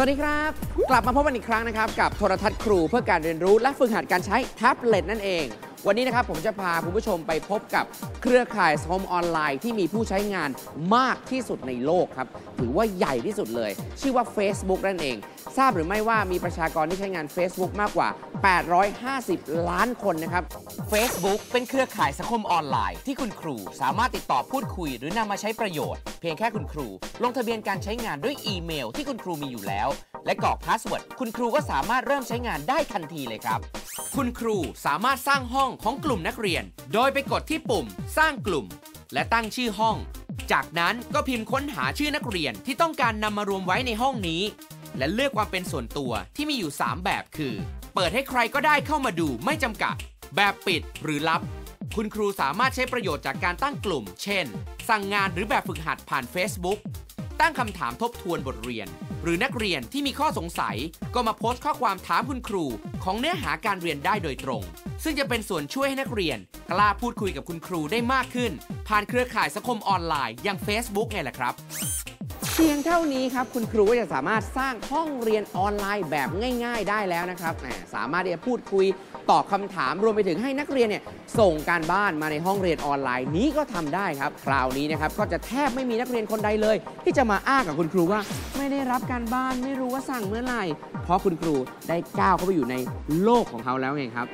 สวัสดีครับ กลับมาพบกันอีกครั้งนะครับ กับโทรทัศน์ครูเพื่อการเรียนรู้และฝึกหัดการใช้แท็บเล็ตนั่นเอง วันนี้นะครับผมจะพาคุณผู้ชมไปพบกับเครือข่ายสังคมออนไลน์ที่มีผู้ใช้งานมากที่สุดในโลกครับ ถือว่าใหญ่ที่สุดเลย ชื่อว่า Facebook นั่นเอง ทราบหรือไม่ว่ามีประชากรที่ใช้งาน Facebook มากกว่า 850 ล้านคนนะครับ Facebook เป็นเครือข่ายสังคมออนไลน์ที่คุณครูสามารถติดต่อพูดคุย หรือนำมาใช้ประโยชน์ เพียงแค่คุณครู ลงทะเบียนการใช้งานด้วยอีเมล ที่คุณครูมีอยู่แล้ว และกรอกพาสเวิร์ดคุณครูก็สามารถเริ่มใช้งานได้ทันทีเลยครับ คุณครูสามารถสร้างห้องของกลุ่มนักเรียน โดยไปกดที่ปุ่ม สร้างกลุ่ม และตั้งชื่อห้อง จากนั้นก็พิมพ์ค้นหาชื่อนักเรียนที่ต้องการนำมารวมไว้ในห้องนี้ และเลือกความเป็นส่วนตัวที่มีอยู่ 3 แบบคือ เปิดให้ใครก็ได้เข้ามาดูไม่จำกัด แบบปิดหรือลับ คุณครูสามารถใช้ประโยชน์จากการตั้งกลุ่ม เช่น สั่งงานหรือแบบฝึกหัดผ่าน Facebook ตั้งคำถามทบทวนบทเรียน หรือนักเรียนที่มีข้อสงสัย ก็มาโพสต์ข้อความถามคุณครู ของเนื้อหาการเรียนได้โดยตรง ซึ่งจะเป็นส่วนช่วยให้นักเรียน กล้าพูดคุยกับคุณครูได้มากขึ้น ผ่านเครือข่ายสังคมออนไลน์อย่าง Facebook ไงล่ะครับ พียงเท่านี้ครับ คุณครูก็จะสามารถสร้างห้องเรียนออนไลน์แบบง่าย ๆ ได้แล้วนะครับสามารถที่จะพูดคุยตอบคำถามรวมไปถึงให้นักเรียนเนี่ยส่งการบ้านมาในห้องเรียนออนไลน์นี้ก็ทำได้ครับ คราวนี้นะครับก็จะแทบไม่มีนักเรียนคนใดเลย ที่จะมาอ้างกับคุณครูว่า ไม่ได้รับการบ้านไม่รู้ว่าสั่งเมื่อไหร่ เพราะคุณครูได้ก้าวเข้าไปอยู่ในโลกของเขาแล้วไงครับ